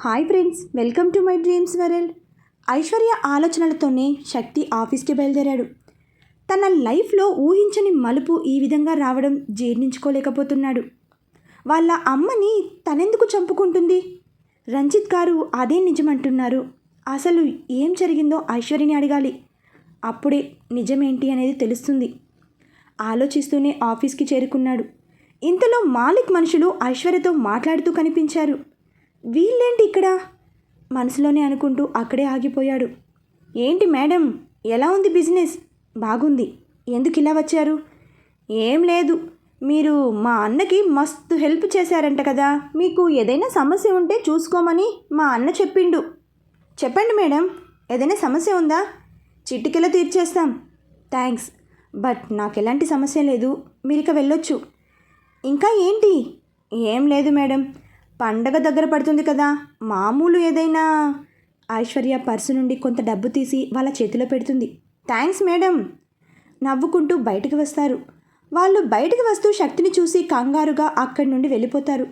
Hi friends welcome to my dreams world. Aishwarya ఆలోచనలతోనే Shakti ఆఫీస్కి బయలుదేరాడు. తన లైఫ్లో ఊహించని మలుపు ఈ విధంగా రావడం జీర్ణించుకోలేకపోతున్నాడు. వాళ్ళ అమ్మని తనెందుకు చంపుకుంటుంది? రంజిత్ గారు అదే నిజమంటున్నారు. అసలు ఏం జరిగిందో ఐశ్వర్యని అడగాలి. అప్పుడే నిజమేంటి అనేది తెలుస్తుంది. ఆలోచిస్తూనే ఆఫీస్కి చేరుకున్నాడు. ఇంతలో మాలిక్ మనుషులు ఐశ్వర్యతో మాట్లాడుతూ కనిపించారు. వీళ్ళేంటి ఇక్కడ? మనసులోనే అనుకుంటూ అక్కడే ఆగిపోయాడు. ఏంటి మేడం? ఎలా ఉంది బిజినెస్? బాగుంది. ఎందుకు ఇలా వచ్చారు? ఏం లేదు. మీరు మా అన్నకి మస్తు హెల్ప్ చేశారంట కదా. మీకు ఏదైనా సమస్య ఉంటే చూసుకోమని మా అన్న చెప్పిండు. చెప్పండి మేడం ఏదైనా సమస్య ఉందా? చిటికెలా తీర్చేస్తాం. థ్యాంక్స్. బట్ నాకు ఎలాంటి సమస్య లేదు. మీరు ఇక వెళ్ళొచ్చు. ఇంకా ఏంటి? ఏం లేదు మేడం. పండగ దగ్గర పడుతుంది కదా. మామూలు ఏదైనా. ఐశ్వర్య పర్సు నుండి కొంత డబ్బు తీసి వాళ్ళ చేతిలో పెడుతుంది. Thanks madam. నవ్వుకుంటూ బయటకు వస్తారు. వాళ్ళు బయటకు వస్తూ శక్తిని చూసి కంగారుగా అక్కడి నుండి వెళ్ళిపోతారు.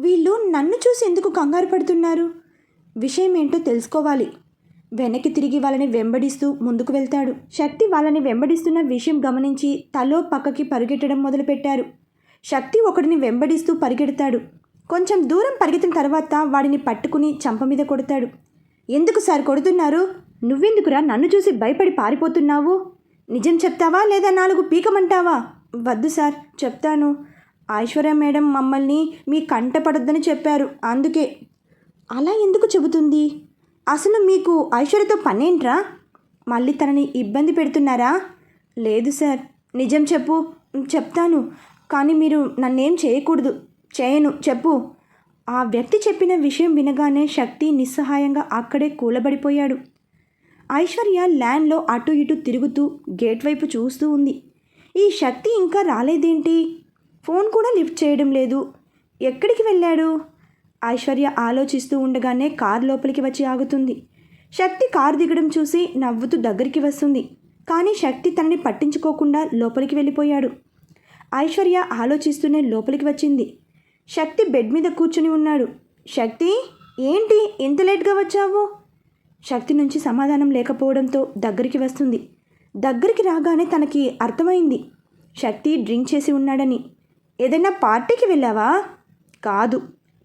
వీళ్ళు నన్ను చూసి ఎందుకు కంగారు పడుతున్నారు? విషయం ఏంటో తెలుసుకోవాలి. వెనక్కి తిరిగి వాళ్ళని వెంబడిస్తూ ముందుకు వెళ్తాడు. శక్తి వాళ్ళని వెంబడిస్తున్న విషయం గమనించి తలో పక్కకి పరిగెట్టడం మొదలుపెట్టారు. శక్తి ఒకడిని వెంబడిస్తూ పరిగెడతాడు. కొంచెం దూరం పరిగెత్తిన తర్వాత వాడిని పట్టుకుని చంప మీద కొడతాడు. ఎందుకు సార్ కొడుతున్నారు? నువ్వెందుకురా? నన్ను చూసి భయపడి పారిపోతున్నావు? నిజం చెప్తావా లేదా నాలుగు పీకమంటావా? వద్దు సార్ చెప్తాను. ఐశ్వర్య మేడం మమ్మల్ని మీ కంట పడొద్దని చెప్పారు. అందుకే. అలా ఎందుకు చెబుతుంది? అసలు మీకు ఐశ్వర్యతో పనేంట్రా? మళ్ళీ తనని ఇబ్బంది పెడుతున్నారా? లేదు సార్. నిజం చెప్పు. చెప్తాను. కానీ మీరు నన్నేం చేయకూడదు. చేయను. చెప్పు. ఆ వ్యక్తి చెప్పిన విషయం వినగానే శక్తి నిస్సహాయంగా అక్కడే కూలబడిపోయాడు. ఐశ్వర్య ల్యాండ్లో అటు ఇటు తిరుగుతూ గేట్ వైపు చూస్తూ ఉంది. ఈ శక్తి ఇంకా రాలేదేంటి? ఫోన్ కూడా లిఫ్ట్ చేయడం లేదు. ఎక్కడికి వెళ్ళాడు? ఐశ్వర్య ఆలోచిస్తూ ఉండగానే కార్ లోపలికి వచ్చి ఆగుతుంది. శక్తి కారు దిగడం చూసి నవ్వుతూ దగ్గరికి వస్తుంది. కానీ శక్తి తనని పట్టించుకోకుండా లోపలికి వెళ్ళిపోయాడు. ఐశ్వర్య ఆలోచిస్తూనే లోపలికి వచ్చింది. శక్తి బెడ్ మీద కూర్చుని ఉన్నాడు. శక్తి ఏంటి ఇంత లేట్గా వచ్చావు? శక్తి నుంచి సమాధానం లేకపోవడంతో దగ్గరికి వస్తుంది. దగ్గరికి రాగానే తనకి అర్థమైంది. శక్తి డ్రింక్ చేసి ఉన్నాడని. ఏదైనా పార్టీకి వెళ్ళావా? కాదు.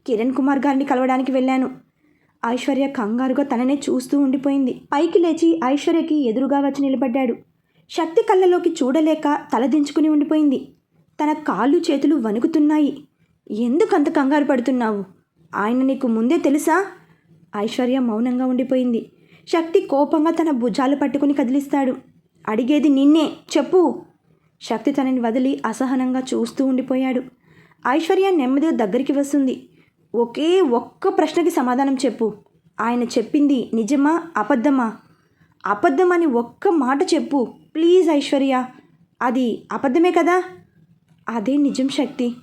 కిరణ్ కుమార్ గారిని కలవడానికి వెళ్ళాను. ఐశ్వర్య కంగారుగా తననే చూస్తూ ఉండిపోయింది. పైకి లేచి ఐశ్వర్యకి ఎదురుగా వచ్చి నిలబడ్డాడు. శక్తి కళ్ళలోకి చూడలేక తలదించుకుని ఉండిపోయింది. తన కాళ్ళు చేతులు వణుకుతున్నాయి. ఎందుకంత కంగారు పడుతున్నావు? ఆయన నీకు ముందే తెలుసా? ఐశ్వర్య మౌనంగా ఉండిపోయింది. శక్తి కోపంగా తన భుజాలు పట్టుకుని కదిలిస్తాడు. అడిగేది నిన్నే చెప్పు. శక్తి తనని వదిలి అసహనంగా చూస్తూ ఉండిపోయాడు. ఐశ్వర్య నెమ్మదిగా దగ్గరికి వస్తుంది. ఒకే ఒక్క ప్రశ్నకి సమాధానం చెప్పు. ఆయన చెప్పింది నిజమా అబద్ధమా? అబద్ధమని ఒక్క మాట చెప్పు. ప్లీజ్ ఐశ్వర్య. అది అబద్ధమే కదా? అదే నిజం శక్తి.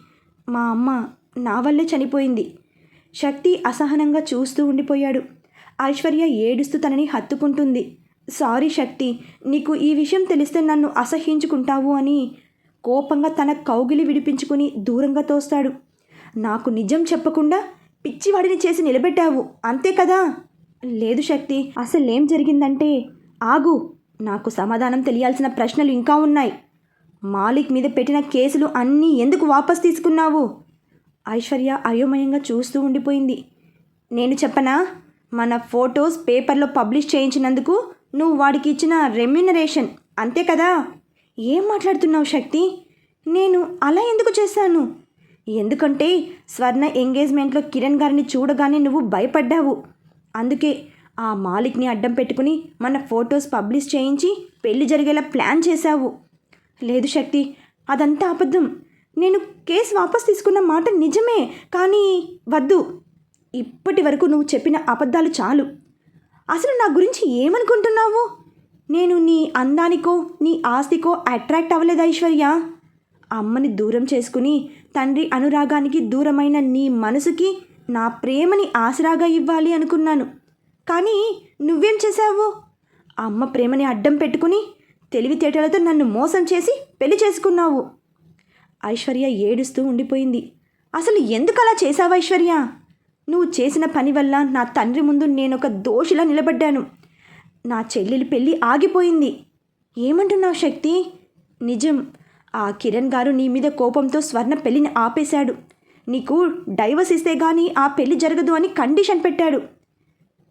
మా అమ్మ నా వల్లే చనిపోయింది. శక్తి అసహనంగా చూస్తూ ఉండిపోయాడు. ఐశ్వర్య ఏడుస్తూ తనని హత్తుకుంటుంది. సారీ శక్తి నీకు ఈ విషయం తెలిస్తే నన్ను అసహ్యించుకుంటావు అని కోపంగా తన కౌగిలి విడిపించుకుని దూరంగా తోస్తాడు. నాకు నిజం చెప్పకుండా పిచ్చివాడిని చేసి నిలబెట్టావు అంతే కదా? లేదు శక్తి అసలేం జరిగిందంటే ఆగు. నాకు సమాధానం తెలియాల్సిన ప్రశ్నలు ఇంకా ఉన్నాయి. మాలిక్ మీద పెట్టిన కేసులు అన్నీ ఎందుకు వాపస్ తీసుకున్నావు? ఐశ్వర్య అయోమయంగా చూస్తూ ఉండిపోయింది. నేను చెప్పనా? మన ఫొటోస్ పేపర్లో పబ్లిష్ చేయించినందుకు నువ్వు వాడికి ఇచ్చిన రెమ్యునరేషన్ అంతే కదా? ఏం మాట్లాడుతున్నావు శక్తి? నేను అలా ఎందుకు చేశాను? ఎందుకంటే స్వర్ణ ఎంగేజ్మెంట్లో కిరణ్ గారిని చూడగానే నువ్వు భయపడ్డావు. అందుకే ఆ మాలిక్ని అడ్డం పెట్టుకుని మన ఫొటోస్ పబ్లిష్ చేయించి పెళ్ళి జరిగేలా ప్లాన్ చేశావు. లేదు శక్తి అదంతా అబద్ధం. నేను కేసు వాపస్ తీసుకున్న మాట నిజమే కానీ వద్దు. ఇప్పటి వరకు నువ్వు చెప్పిన అబద్ధాలు చాలు. అసలు నా గురించి ఏమనుకుంటున్నావు? నేను నీ అందానికో నీ ఆస్తికో అట్రాక్ట్ అవ్వలేదు ఐశ్వర్య? అమ్మని దూరం చేసుకుని తండ్రి అనురాగానికి దూరమైన నీ మనసుకి నా ప్రేమని ఆసరాగా ఇవ్వాలి అనుకున్నాను. కానీ నువ్వేం చేశావు? అమ్మ ప్రేమని అడ్డం పెట్టుకుని తెలివితేటలతో నన్ను మోసం చేసి పెళ్ళి చేసుకున్నావు. ఐశ్వర్య ఏడుస్తూ ఉండిపోయింది. అసలు ఎందుకు అలా చేశావు ఐశ్వర్య? నువ్వు చేసిన పని వల్ల నా తండ్రి ముందు నేను ఒక దోషిలా నిలబడ్డాను. నా చెల్లెలి పెళ్ళి ఆగిపోయింది. ఏమంటున్నావు శక్తి? నిజం. ఆ కిరణ్ గారు నీ మీద కోపంతో స్వర్ణ పెళ్ళిని ఆపేశాడు. నీకు డైవర్స్ ఇస్తే గానీ ఆ పెళ్ళి జరగదు అని కండిషన్ పెట్టాడు.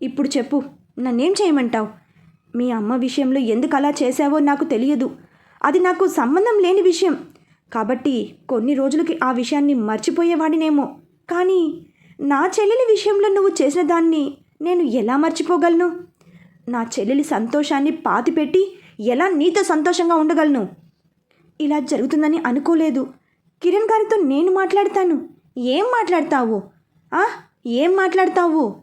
ఇప్పుడు చెప్పు నన్నేం చేయమంటావు? మీ అమ్మ విషయంలో ఎందుకు అలా చేశావో నాకు తెలియదు. అది నాకు సంబంధం లేని విషయం. కాబట్టి కొన్ని రోజులకి ఆ విషయాన్ని మర్చిపోయేవాడినేమో. కానీ నా చెల్లెలి విషయంలో నువ్వు చేసిన దాన్ని నేను ఎలా మర్చిపోగలను? నా చెల్లెలి సంతోషాన్ని పాతిపెట్టి ఎలా నీతో సంతోషంగా ఉండగలను? ఇలా జరుగుతుందని అనుకోలేదు. కిరణ్ గారితో నేను మాట్లాడతాను. ఏం మాట్లాడతావు? ఆ? ఏం మాట్లాడతావు?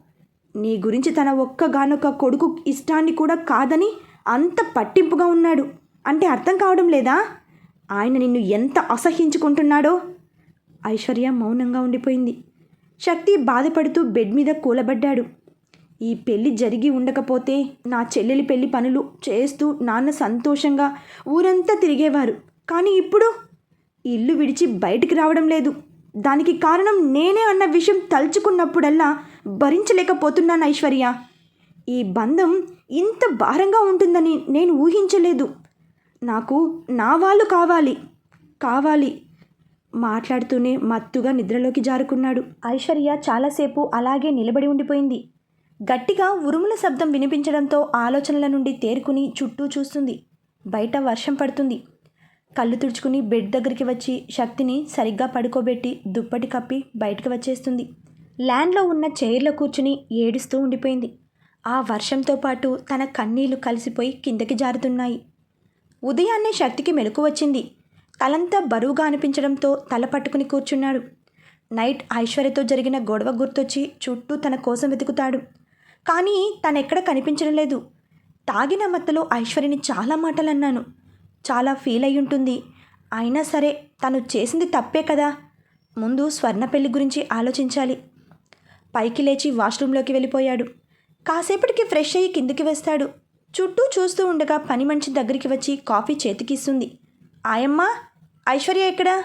నీ గురించి తన ఒక్కగానొక్క కొడుకు ఇష్టాన్ని కూడా కాదని అంత పట్టింపుగా ఉన్నాడు. అంటే అర్థం కావడం లేదా? ఆయన నిన్ను ఎంత అసహ్యించుకుంటున్నాడో? ఐశ్వర్య మౌనంగా ఉండిపోయింది. శక్తి బాధపడుతూ బెడ్ మీద కూలబడ్డాడు. ఈ పెళ్ళి జరిగి ఉండకపోతే నా చెల్లెలి పెళ్ళి పనులు చేస్తూ నాన్న సంతోషంగా ఊరంతా తిరిగేవారు. కానీ ఇప్పుడు ఇల్లు విడిచి బయటికి రావడం లేదు. దానికి కారణం నేనే అన్న విషయం తలుచుకున్నప్పుడల్లా భరించలేకపోతున్నాను ఐశ్వర్య. ఈ బంధం ఇంత భారంగా ఉంటుందని నేను ఊహించలేదు. నాకు నా వాళ్ళు కావాలి. కావాలి. మాట్లాడుతూనే మత్తుగా నిద్రలోకి జారుకున్నాడు. ఐశ్వర్య చాలాసేపు అలాగే నిలబడి ఉండిపోయింది. గట్టిగా ఉరుముల శబ్దం వినిపించడంతో ఆలోచనల నుండి తేరుకుని చుట్టూ చూస్తుంది. బయట వర్షం పడుతుంది. కళ్ళు తుడుచుకుని బెడ్ దగ్గరికి వచ్చి శక్తిని సరిగ్గా పడుకోబెట్టి దుప్పటి కప్పి బయటకు వచ్చేస్తుంది. ల్యాండ్లో ఉన్న చైర్లో కూర్చుని ఏడుస్తూ ఉండిపోయింది. ఆ వర్షంతో పాటు తన కన్నీళ్ళు కలిసిపోయి కిందకి జారుతున్నాయి. ఉదయాన్నే శక్తికి మెలకు వచ్చింది. తలంతా బరువుగా అనిపించడంతో తల పట్టుకుని కూర్చున్నాడు. నైట్ ఐశ్వర్యతో జరిగిన గొడవ గుర్తొచ్చి చుట్టూ తన కోసం వెతుకుతాడు. కానీ తనెక్కడ కనిపించడం లేదు. తాగిన మత్తలో ఐశ్వర్యని చాలా మాటలు అన్నాను చాలా ఫీల్ అయి ఉంటుంది అయినా సరే తను చేసింది తప్పే కదా? ముందు స్వర్ణ పెళ్ళి గురించి ఆలోచించాలి. పైకి లేచి వాష్రూంలోకి వెళ్ళిపోయాడు. కాసేపటికి ఫ్రెష్ అయ్యి కిందికి వేస్తాడు. చుట్టూ చూస్తూ ఉండగా పని మనిషి దగ్గరికి వచ్చి కాఫీ చేతికిస్తుంది. ఆయమ్మ ఐశ్వర్య ఎక్కడా?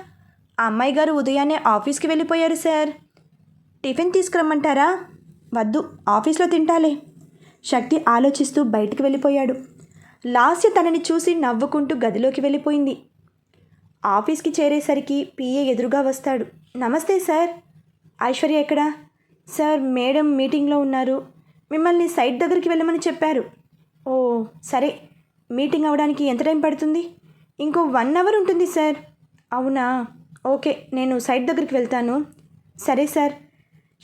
ఆ అమ్మాయి గారు ఉదయాన్నే ఆఫీస్కి వెళ్ళిపోయారు సార్. టిఫిన్ తీసుకురమ్మంటారా? వద్దు ఆఫీస్లో తింటాలే. శక్తి ఆలోచిస్తూ బయటికి వెళ్ళిపోయాడు. లాస్య తనని చూసి నవ్వుకుంటూ గదిలోకి వెళ్ళిపోయింది. ఆఫీస్కి చేరేసరికి పిఏ ఎదురుగా వస్తాడు. నమస్తే సార్. ఐశ్వర్య ఎక్కడా? సార్ మేడం మీటింగ్లో ఉన్నారు. మిమ్మల్ని సైట్ దగ్గరికి వెళ్ళమని చెప్పారు. ఓ సరే. మీటింగ్ అవడానికి ఎంత టైం పడుతుంది? ఇంకో వన్ అవర్ ఉంటుంది సార్. అవునా? ఓకే నేను సైట్ దగ్గరికి వెళ్తాను. సరే సార్.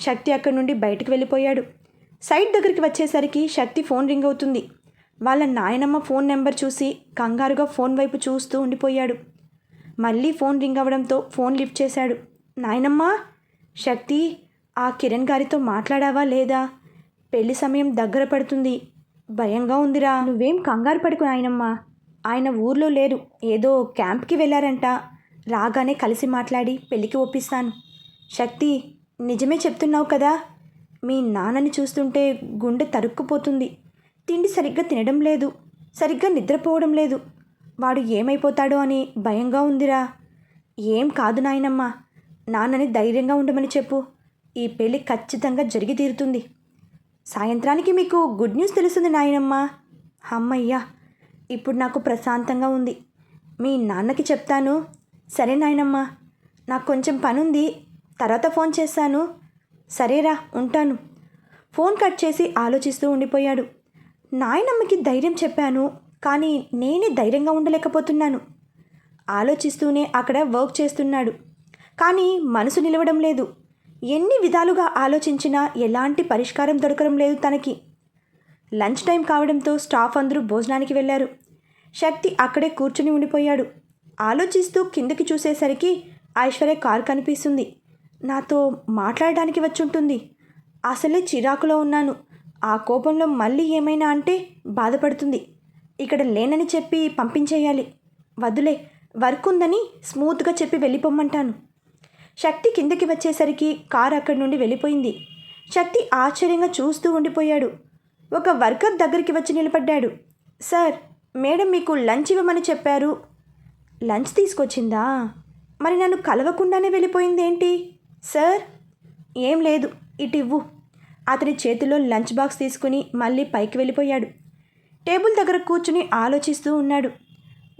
శక్తి అక్కడి నుండి బయటకు వెళ్ళిపోయాడు. సైట్ దగ్గరికి వచ్చేసరికి శక్తి ఫోన్ రింగ్ అవుతుంది. వాళ్ళ నాయనమ్మ ఫోన్ నెంబర్ చూసి కంగారుగా ఫోన్ వైపు చూస్తూ ఉండిపోయాడు. మళ్ళీ ఫోన్ రింగ్ అవ్వడంతో ఫోన్ లిఫ్ట్ చేశాడు. నాయనమ్మ శక్తి ఆ కిరణ్ గారితో మాట్లాడావా లేదా? పెళ్ళి సమయం దగ్గర పడుతుంది. భయంగా ఉందిరా. నువ్వేం కంగారు పడుకు నాయనమ్మ. ఆయన ఊర్లో లేరు. ఏదో క్యాంప్కి వెళ్ళారంట. రాగానే కలిసి మాట్లాడి పెళ్ళికి ఒప్పిస్తాను. శక్తి నిజమే చెప్తున్నావు కదా. మీ నాన్నని చూస్తుంటే గుండె తరుక్కుపోతుంది. తిండి సరిగ్గా తినడం లేదు. సరిగ్గా నిద్రపోవడం లేదు. వాడు ఏమైపోతాడో అని భయంగా ఉందిరా. ఏం కాదు నాయనమ్మ. నాన్నని ధైర్యంగా ఉండమని చెప్పు. ఈ పెళ్ళి ఖచ్చితంగా జరిగి తీరుతుంది. సాయంత్రానికి మీకు గుడ్ న్యూస్ తెలుస్తుంది నాయనమ్మ. అమ్మయ్యా ఇప్పుడు నాకు ప్రశాంతంగా ఉంది. మీ నాన్నకి చెప్తాను. సరే నాయనమ్మ. నాకు కొంచెం పనుంది. తర్వాత ఫోన్ చేస్తాను. సరేరా ఉంటాను. ఫోన్ కట్ చేసి ఆలోచిస్తూ ఉండిపోయాడు. నాయనమ్మకి ధైర్యం చెప్పాను కానీ నేనే ధైర్యంగా ఉండలేకపోతున్నాను. ఆలోచిస్తూనే అక్కడ వర్క్ చేస్తున్నాడు. కానీ మనసు నిలవడం లేదు. ఎన్ని విధాలుగా ఆలోచించినా ఎలాంటి పరిష్కారం దొరకడం లేదు తనకి. లంచ్ టైం కావడంతో స్టాఫ్ అందరూ భోజనానికి వెళ్ళారు. శక్తి అక్కడే కూర్చుని ఉండిపోయాడు. ఆలోచిస్తూ కిందకి చూసేసరికి ఐశ్వర్య కారు కనిపిస్తుంది. నాతో మాట్లాడడానికి వచ్చుంటుంది. అసలే చిరాకులో ఉన్నాను. ఆ కోపంలో మళ్ళీ ఏమైనా అంటే బాధపడుతుంది. ఇక్కడ లేనని చెప్పి పంపించేయాలి. వద్దులే వర్క్ ఉందని స్మూత్గా చెప్పి వెళ్ళిపోమ్మంటాను. శక్తి కిందకి వచ్చేసరికి కారు అక్కడి నుండి వెళ్ళిపోయింది. శక్తి ఆశ్చర్యంగా చూస్తూ ఉండిపోయాడు. ఒక వర్కర్ దగ్గరికి వచ్చి నిలబడ్డాడు. సార్ మేడం మీకు లంచ్ ఇవ్వమని చెప్పారు. లంచ్ తీసుకొచ్చిందా? మరి నన్ను కలవకుండానే వెళ్ళిపోయింది ఏంటి సార్ ఏం లేదు. ఇటు ఇవ్వు. అతని చేతిలో లంచ్ బాక్స్ తీసుకుని మళ్ళీ పైకి వెళ్ళిపోయాడు. టేబుల్ దగ్గర కూర్చుని ఆలోచిస్తూ ఉన్నాడు.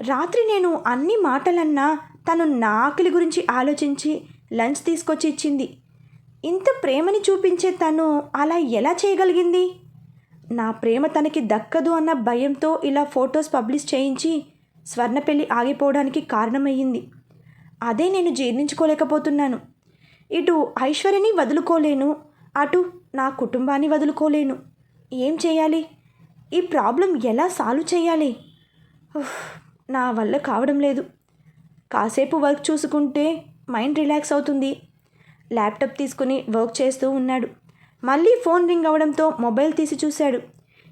రాత్రి నేను అన్ని మాటలన్నా తను నా ఆకలి గురించి ఆలోచించి లంచ్ తీసుకొచ్చి ఇచ్చింది. ఇంత ప్రేమని చూపించే తను అలా ఎలా చేయగలిగింది? నా ప్రేమ తనకి దక్కదు అన్న భయంతో ఇలా ఫొటోస్ పబ్లిష్ చేయించి స్వర్ణ పెళ్ళి ఆగిపోవడానికి కారణమయ్యింది. అదే నేను జీర్ణించుకోలేకపోతున్నాను. ఇటు ఐశ్వర్యని వదులుకోలేను అటు నా కుటుంబాన్ని వదులుకోలేను. ఏం చేయాలి? ఈ ప్రాబ్లం ఎలా సాల్వ్ చేయాలి? నా వల్ల కావడం లేదు. కాసేపు వర్క్ చూసుకుంటే మైండ్ రిలాక్స్ అవుతుంది. ల్యాప్టాప్ తీసుకుని వర్క్ చేస్తూ ఉన్నాడు. మళ్ళీ ఫోన్ రింగ్ అవడంతో మొబైల్ తీసి చూశాడు.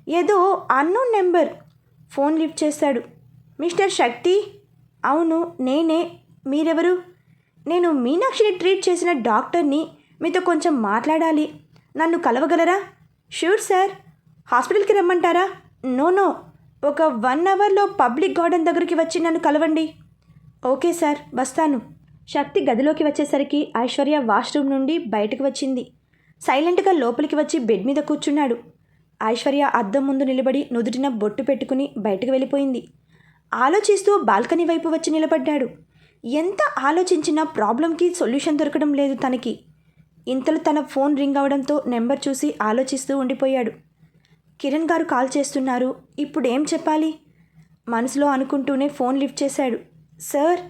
ఏదో అన్నోన్ నెంబర్ ఫోన్ లిఫ్ట్ చేశాడు మిస్టర్ శక్తి? అవును నేనే. మీరెవరు? నేను మీనాక్షిని ట్రీట్ చేసిన డాక్టర్ని మీతో కొంచెం మాట్లాడాలి. నన్ను కలవగలరా? Sure sir. హాస్పిటల్కి రమ్మంటారా? No no. ఒక వన్ అవర్లో పబ్లిక్ గార్డెన్ దగ్గరికి వచ్చి నన్ను కలవండి. Okay sir. వస్తాను. శక్తి గదిలోకి వచ్చేసరికి ఐశ్వర్య వాష్రూమ్ నుండి బయటకు వచ్చింది. సైలెంట్గా లోపలికి వచ్చి బెడ్ మీద కూర్చున్నాడు. ఐశ్వర్య అద్దం ముందు నిలబడి నుదుటిన బొట్టు పెట్టుకుని బయటకు వెళ్ళిపోయింది. ఆలోచిస్తూ బాల్కనీ వైపు వచ్చి నిలబడ్డాడు. ఎంత ఆలోచించినా ప్రాబ్లంకి సొల్యూషన్ దొరకడం లేదు తనకి. ఇంతలో తన ఫోన్ రింగ్ అవడంతో నెంబర్ చూసి ఆలోచిస్తూ ఉండిపోయాడు. కిరణ్ గారు కాల్ చేస్తున్నారు. ఇప్పుడు ఏం చెప్పాలి? మనసులో అనుకుంటూనే ఫోన్ లిఫ్ట్ చేశాడు. సార్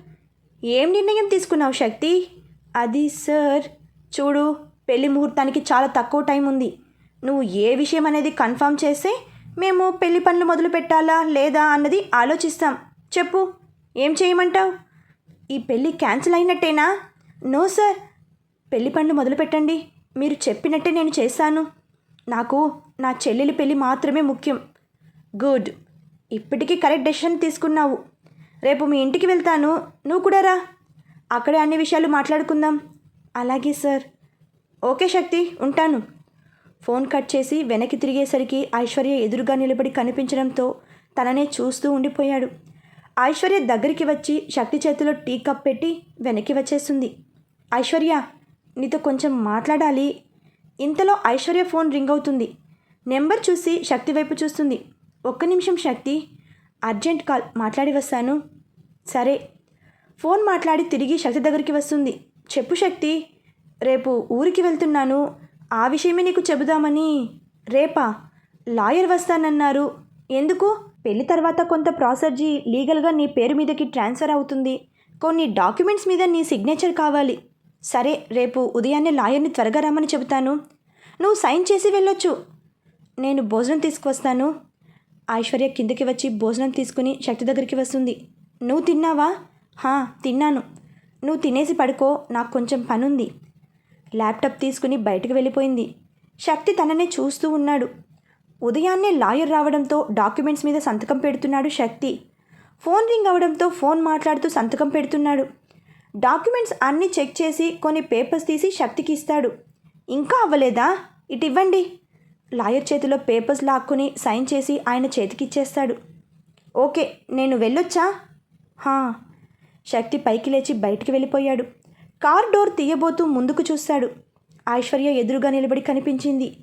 ఏం నిర్ణయం తీసుకున్నావు శక్తి? అది సార్ చూడు పెళ్ళి ముహూర్తానికి చాలా తక్కువ టైం ఉంది. నువ్వు ఏ విషయం అనేది కన్ఫర్మ్ చేస్తే మేము పెళ్ళి పనులు మొదలు పెట్టాలా లేదా అన్నది ఆలోచిస్తాం. చెప్పు ఏం చేయమంటావు? ఈ పెళ్ళి క్యాన్సిల్ అయినట్టేనా? నో సార్ పెళ్ళి పనులు మొదలుపెట్టండి. మీరు చెప్పినట్టే నేను చేశాను. నాకు నా చెల్లెలి పెళ్ళి మాత్రమే ముఖ్యం. గుడ్. ఇప్పటికీ కరెక్ట్ డెసిషన్ తీసుకున్నావు. రేపు మీ ఇంటికి వెళ్తాను. నువ్వు కూడా రా. అక్కడే అన్ని విషయాలు మాట్లాడుకుందాం. అలాగే సార్. ఓకే శక్తి. ఉంటాను. ఫోన్ కట్ చేసి వెనక్కి తిరిగేసరికి ఐశ్వర్య ఎదురుగా నిలబడి కనిపించడంతో తననే చూస్తూ ఉండిపోయాడు. ఐశ్వర్య దగ్గరికి వచ్చి శక్తి చేతిలో టీ కప్ పెట్టి వెనక్కి వచ్చేస్తుంది ఐశ్వర్య! నీతో కొంచెం మాట్లాడాలి. ఇంతలో ఐశ్వర్య ఫోన్ రింగ్ అవుతుంది. నెంబర్ చూసి శక్తి వైపు చూస్తుంది. ఒక్క నిమిషం శక్తి అర్జెంట్ కాల్ మాట్లాడి వస్తాను. సరే. ఫోన్ మాట్లాడి తిరిగి శక్తి దగ్గరికి వస్తుంది. చెప్పు శక్తి రేపు ఊరికి వెళ్తున్నాను. ఆ విషయమే నీకు చెబుదామని. రేపా? లాయర్ వస్తానన్నారు. ఎందుకు? పెళ్ళి తర్వాత కొంత ప్రాసర్జీ లీగల్గా నీ పేరు మీదకి ట్రాన్స్ఫర్ అవుతుంది. కొన్ని డాక్యుమెంట్స్ మీద నీ సిగ్నేచర్ కావాలి. సరే రేపు ఉదయాన్నే లాయర్ని త్వరగా రమ్మని చెబుతాను. నువ్వు సైన్ చేసి వెళ్ళొచ్చు. నేను భోజనం తీసుకువస్తాను. ఐశ్వర్య కిందకి వచ్చి భోజనం తీసుకుని శక్తి దగ్గరికి వస్తుంది. నువ్వు తిన్నావా? హా తిన్నాను. నువ్వు తినేసి పడుకో నాకు కొంచెం పనుంది. ల్యాప్టాప్ తీసుకుని బయటకు వెళ్ళిపోయింది. శక్తి తననే చూస్తూ ఉన్నాడు. ఉదయాన్నే లాయర్ రావడంతో డాక్యుమెంట్స్ మీద సంతకం పెడుతున్నాడు శక్తి. ఫోన్ రింగ్ అవడంతో ఫోన్ మాట్లాడుతూ సంతకం పెడుతున్నాడు. డాక్యుమెంట్స్ అన్నీ చెక్ చేసి కొన్ని పేపర్స్ తీసి శక్తికి ఇస్తాడు. ఇంకా అవ్వలేదా? ఇటు ఇవ్వండి. లాయర్ చేతిలో పేపర్స్ లాక్కుని సైన్ చేసి ఆయన చేతికి ఇచ్చేస్తాడు. ఓకే నేను వెళ్ళొచ్చా? హా. శక్తి పైకి లేచి బయటికి వెళ్ళిపోయాడు. కార్ డోర్ తీయబోతూ ముందుకు చూస్తాడు. ఐశ్వర్య ఎదురుగా నిలబడి కనిపించింది.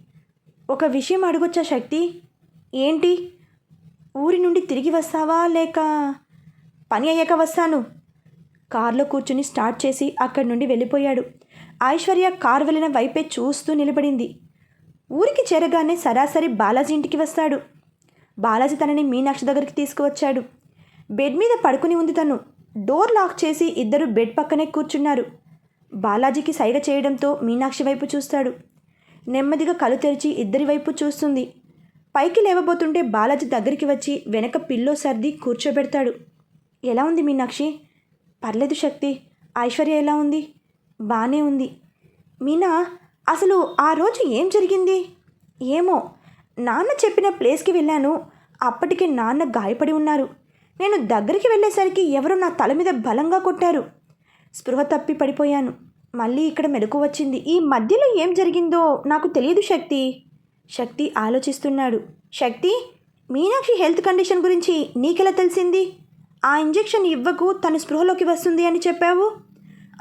ఒక విషయం అడగొచ్చా శక్తి? ఏంటి? ఊరి నుండి తిరిగి వస్తావా లేక పని అయ్యాక వస్తాను? కార్లో కూర్చుని స్టార్ట్ చేసి అక్కడి నుండి వెళ్ళిపోయాడు. ఐశ్వర్య కార్ వెళ్ళిన వైపే చూస్తూ నిలబడింది. ఊరికి చేరగానే సరాసరి బాలాజీ ఇంటికి వస్తాడు. బాలాజీ తనని మీనాక్షి దగ్గరికి తీసుకువచ్చాడు. బెడ్ మీద పడుకుని ఉంది తను. డోర్ లాక్ చేసి ఇద్దరు బెడ్ పక్కనే కూర్చున్నారు. బాలాజీకి సైగ చేయడంతో మీనాక్షి వైపు చూస్తాడు. నెమ్మదిగా కళ్ళు తెరిచి ఇద్దరి వైపు చూస్తుంది. పైకి లేవబోతుంటే బాలాజీ దగ్గరికి వచ్చి వెనక పిల్లో సర్ది కూర్చోబెడతాడు. ఎలా ఉంది మీనాక్షి? పర్లేదు శక్తి. ఐశ్వర్య ఎలా ఉంది? బాగానే ఉంది. మీనా అసలు ఆ రోజు ఏం జరిగింది? ఏమో నాన్న చెప్పిన ప్లేస్కి వెళ్ళాను. అప్పటికి నాన్న గాయపడి ఉన్నారు. నేను దగ్గరికి వెళ్ళేసరికి ఎవరో నా తల మీద బలంగా కొట్టారు. స్పృహ తప్పి పడిపోయాను. మళ్ళీ ఇక్కడ మెలకు వచ్చింది. ఈ మధ్యలో ఏం జరిగిందో నాకు తెలియదు శక్తి. శక్తి ఆలోచిస్తున్నాడు. శక్తి మీనాక్షి హెల్త్ కండిషన్ గురించి నీకెలా తెలిసింది? ఆ ఇంజెక్షన్ ఇవ్వకు తను స్పృహలోకి వస్తుంది అని చెప్పావు?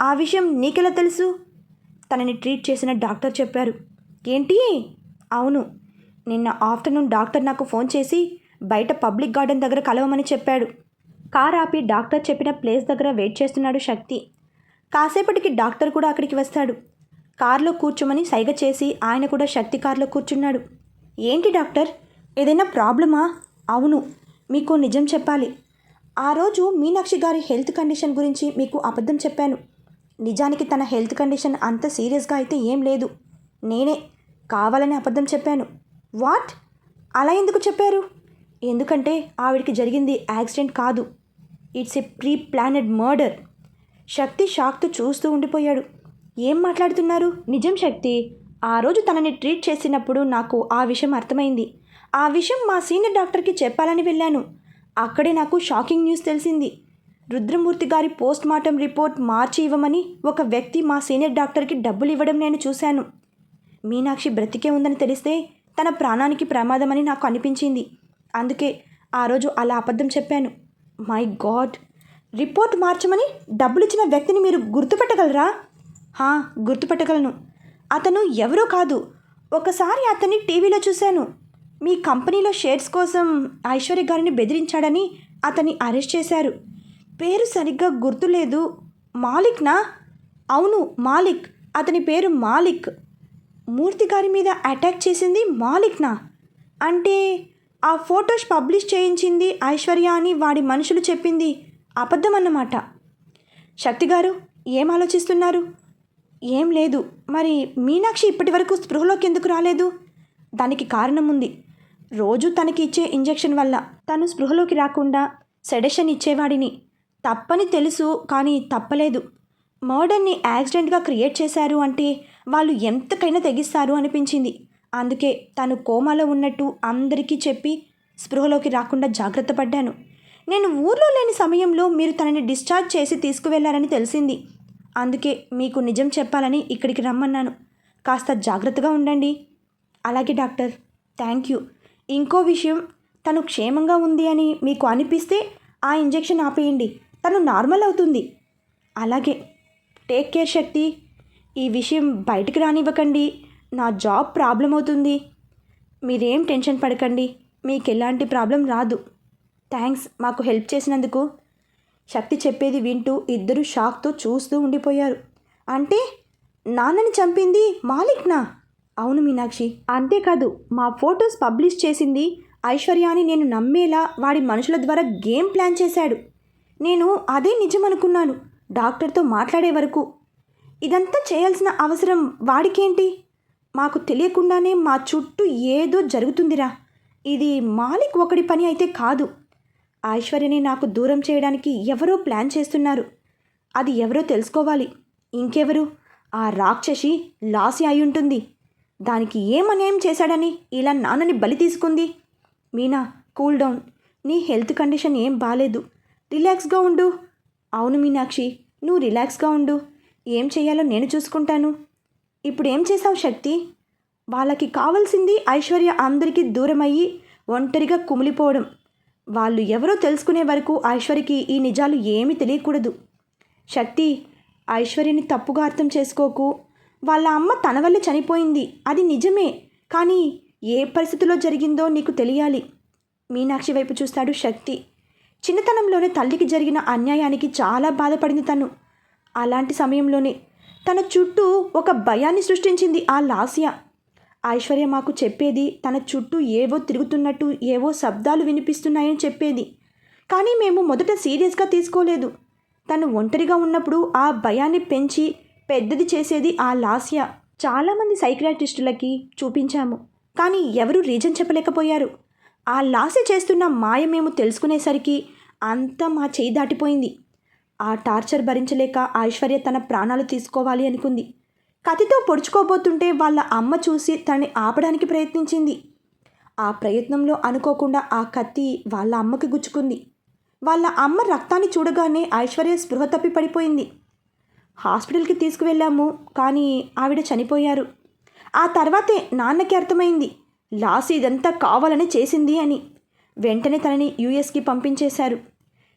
ఆ విషయం నీకెలా తెలుసు? తనని ట్రీట్ చేసిన డాక్టర్ చెప్పారు. ఏంటి? అవును. నిన్న ఆఫ్టర్నూన్ డాక్టర్ నాకు ఫోన్ చేసి బయట పబ్లిక్ గార్డెన్ దగ్గర కలవమని చెప్పాడు. కార్ ఆపి డాక్టర్ చెప్పిన ప్లేస్ దగ్గర వెయిట్ చేస్తున్నాడు శక్తి. కాసేపటికి డాక్టర్ కూడా అక్కడికి వస్తాడు. కారులో కూర్చోమని సైగ చేసి ఆయన కూడా శక్తి కారులో కూర్చున్నాడు. ఏంటి డాక్టర్? ఏదైనా ప్రాబ్లమా? అవును. మీకు నిజం చెప్పాలి. ఆ రోజు మీనాక్షి గారి హెల్త్ కండిషన్ గురించి మీకు అబద్ధం చెప్పాను. నిజానికి తన హెల్త్ కండిషన్ అంత సీరియస్గా అయితే ఏం లేదు. నేనే కావాలని అబద్ధం చెప్పాను. వాట్? అలా ఎందుకు చెప్పారు? ఎందుకంటే ఆవిడికి జరిగింది యాక్సిడెంట్ కాదు. It's a preplanned murder. Shakti షాక్తో చూస్తూ ఉండిపోయాడు. ఏం మాట్లాడుతున్నారు? నిజం శక్తి ఆ రోజు తనని ట్రీట్ చేసినప్పుడు నాకు ఆ విషయం అర్థమైంది. ఆ విషయం మా సీనియర్ డాక్టర్కి చెప్పాలని వెళ్ళాను. అక్కడే నాకు షాకింగ్ న్యూస్ తెలిసింది. రుద్రమూర్తి గారి పోస్ట్ మార్టం రిపోర్ట్ మార్చి ఇవ్వమని ఒక వ్యక్తి మా సీనియర్ డాక్టర్కి డబ్బులు ఇవ్వడం నేను చూశాను. మీనాక్షి బ్రతికే ఉందని తెలిస్తే తన ప్రాణానికి ప్రమాదమని నాకు అనిపించింది. అందుకే ఆ రోజు అలా అబద్ధం చెప్పాను. My God! రిపోర్ట్ మార్చమని డబ్బులు ఇచ్చిన వ్యక్తిని మీరు గుర్తుపెట్టగలరా? హా గుర్తుపెట్టగలను. అతను ఎవరో కాదు. ఒకసారి అతన్ని టీవీలో చూశాను. మీ కంపెనీలో షేర్స్ కోసం ఐశ్వర్య గారిని బెదిరించాడని అతన్ని అరెస్ట్ చేశారు. పేరు సరిగ్గా గుర్తులేదు. మాలిక్నా? అవును మాలిక్. అతని పేరు మాలిక్. మూర్తి గారి మీద అటాక్ చేసింది మాలిక్నా? అంటే ఆ ఫొటోస్ పబ్లిష్ చేయించింది ఐశ్వర్య అని వాడి మనుషులు చెప్పింది అబద్ధం అన్నమాట శక్తి గారు ఏం ఆలోచిస్తున్నారు? ఏం లేదు. మరి మీనాక్షి ఇప్పటి వరకు స్పృహలోకి ఎందుకు రాలేదు? దానికి కారణం ఉంది. రోజు తనకి ఇచ్చే ఇంజెక్షన్ వల్ల తను స్పృహలోకి రాకుండా సెడెషన్ ఇచ్చేవాడిని. తప్పని తెలుసు కానీ తప్పలేదు. మర్డర్ని యాక్సిడెంట్గా క్రియేట్ చేశారు అంటే వాళ్ళు ఎంతకైనా తెగిస్తారు అనిపించింది. అందుకే తను కోమాలో ఉన్నట్టు అందరికీ చెప్పి స్పృహలోకి రాకుండా జాగ్రత్త పడ్డాను. నేను ఊర్లో లేని సమయంలో మీరు తనని డిశ్చార్జ్ చేసి తీసుకువెళ్ళారని తెలిసింది. అందుకే మీకు నిజం చెప్పాలని ఇక్కడికి రమ్మన్నాను. కాస్త జాగ్రత్తగా ఉండండి. అలాగే డాక్టర్ థ్యాంక్ యూ ఇంకో విషయం తను క్షేమంగా ఉంది అని మీకు అనిపిస్తే ఆ ఇంజెక్షన్ ఆపేయండి. తను నార్మల్ అవుతుంది. అలాగే టేక్ కేర్ శక్తి. ఈ విషయం బయటికి రానివ్వకండి. నా జాబ్ ప్రాబ్లం అవుతుంది. మీరేం టెన్షన్ పడకండి. మీకు ఎలాంటి ప్రాబ్లం రాదు. థ్యాంక్స్ మాకు హెల్ప్ చేసినందుకు. శక్తి చెప్పేది వింటూ ఇద్దరు షాక్తో చూస్తూ ఉండిపోయారు. అంటే నాన్నని చంపింది మాలిక్నా? అవును మీనాక్షి. అంతేకాదు మా ఫొటోస్ పబ్లిష్ చేసింది ఐశ్వర్యాని నేను నమ్మేలా వాడి మనుషుల ద్వారా గేమ్ ప్లాన్ చేశాడు. నేను అదే నిజం అనుకున్నాను డాక్టర్తో మాట్లాడే వరకు. ఇదంతా చేయాల్సిన అవసరం వాడికేంటి? మాకు తెలియకుండానే మా చుట్టూ ఏదో జరుగుతుందిరా. ఇది మాలిక్ ఒకడి పని అయితే కాదు. ఐశ్వర్యని నాకు దూరం చేయడానికి ఎవరో ప్లాన్ చేస్తున్నారు. అది ఎవరో తెలుసుకోవాలి. ఇంకెవరు? ఆ రాక్షసి లాసి అయి ఉంటుంది. దానికి ఏమనేం చేశాడని ఇలా నాన్నని బలి తీసుకుంది? Meena cool down. నీ హెల్త్ కండిషన్ ఏం బాగాలేదు రిలాక్స్గా ఉండు. అవును మీనాక్షి నువ్వు రిలాక్స్గా ఉండు. ఏం చేయాలో నేను చూసుకుంటాను. ఇప్పుడు ఏం చేసావు శక్తి? వాళ్ళకి కావాల్సింది ఐశ్వర్య అందరికీ దూరమయ్యి ఒంటరిగా కుమిలిపోవడం. వాళ్ళు ఎవరో తెలుసుకునే వరకు ఐశ్వర్యకి ఈ నిజాలు ఏమీ తెలియకూడదు. శక్తి ఐశ్వర్యని తప్పుగా అర్థం చేసుకోకు. వాళ్ళ అమ్మ తన వల్లే చనిపోయింది. అది నిజమే. కానీ ఏ పరిస్థితిలో జరిగిందో నీకు తెలియాలి. మీనాక్షి వైపు చూస్తాడు శక్తి. చిన్నతనంలోనే తల్లికి జరిగిన అన్యాయానికి చాలా బాధపడింది తను. అలాంటి సమయంలోనే తన చుట్టూ ఒక భయాన్ని సృష్టించింది ఆ లాస్య. ఐశ్వర్య మాకు చెప్పేది తన చుట్టూ ఏవో తిరుగుతున్నట్టు ఏవో శబ్దాలు వినిపిస్తున్నాయని చెప్పేది. కానీ మేము మొదట సీరియస్గా తీసుకోలేదు. తను ఒంటరిగా ఉన్నప్పుడు ఆ భయాన్ని పెంచి పెద్దది చేసేది ఆ లాస్య. చాలామంది సైక్రాటిస్టులకి చూపించాము. కానీ ఎవరూ రీజన్ చెప్పలేకపోయారు. ఆ లాస్య చేస్తున్న మాయ మేము తెలుసుకునేసరికి అంతా మా చేయి దాటిపోయింది. ఆ టార్చర్ భరించలేక ఐశ్వర్య తన ప్రాణాలు తీసుకోవాలి అనుకుంది. కత్తితో పొడుచుకోబోతుంటే వాళ్ళ అమ్మ చూసి తనని ఆపడానికి ప్రయత్నించింది. ఆ ప్రయత్నంలో అనుకోకుండా ఆ కత్తి వాళ్ళ అమ్మకి గుచ్చుకుంది. వాళ్ళ అమ్మ రక్తాన్ని చూడగానే ఐశ్వర్య స్పృహ తప్పి పడిపోయింది. హాస్పిటల్కి తీసుకువెళ్ళాము కానీ ఆవిడ చనిపోయారు. ఆ తర్వాతే నాన్నకి అర్థమైంది లాస్ ఇదంతా కావాలని చేసింది అని. వెంటనే తనని యూఎస్కి పంపించేశారు.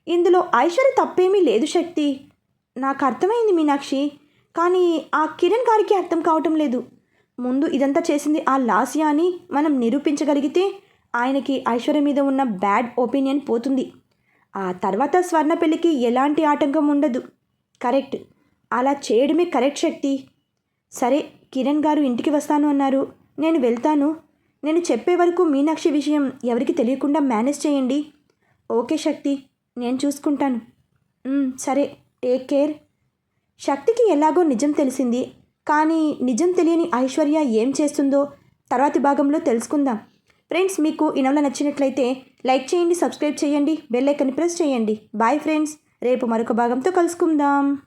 ఇందులో ఐశ్వర్య తప్పేమీ లేదు శక్తి. నాకు అర్థమైంది మీనాక్షి కానీ ఆ కిరణ్ గారికి అర్థం కావటం లేదు. ముందు ఇదంతా చేసింది ఆ లాసియా అని మనం నిరూపించగలిగితే ఆయనకి ఐశ్వర్య మీద ఉన్న బ్యాడ్ ఒపీనియన్ పోతుంది. ఆ తర్వాత స్వర్ణ పెళ్ళికి ఎలాంటి ఆటంకం ఉండదు. కరెక్ట్. అలా చేయడమే కరెక్ట్ శక్తి. సరే కిరణ్ గారు ఇంటికి వస్తాను అన్నారు. నేను వెళ్తాను. నేను చెప్పే వరకు మీనాక్షి విషయం ఎవరికి తెలియకుండా మేనేజ్ చేయండి. ఓకే శక్తి నేను చూసుకుంటాను. సరే టేక్ కేర్. శక్తికి ఎలాగో నిజం తెలిసింది. కానీ నిజం తెలియని ఐశ్వర్య ఏం చేస్తుందో తర్వాతి భాగంలో తెలుసుకుందాం. ఫ్రెండ్స్ మీకు ఈ నవల నచ్చినట్లయితే లైక్ చేయండి సబ్స్క్రైబ్ చేయండి బెల్ ఐకన్ ప్రెస్ చేయండి. బాయ్ ఫ్రెండ్స్ రేపు మరొక భాగంతో కలుసుకుందాం.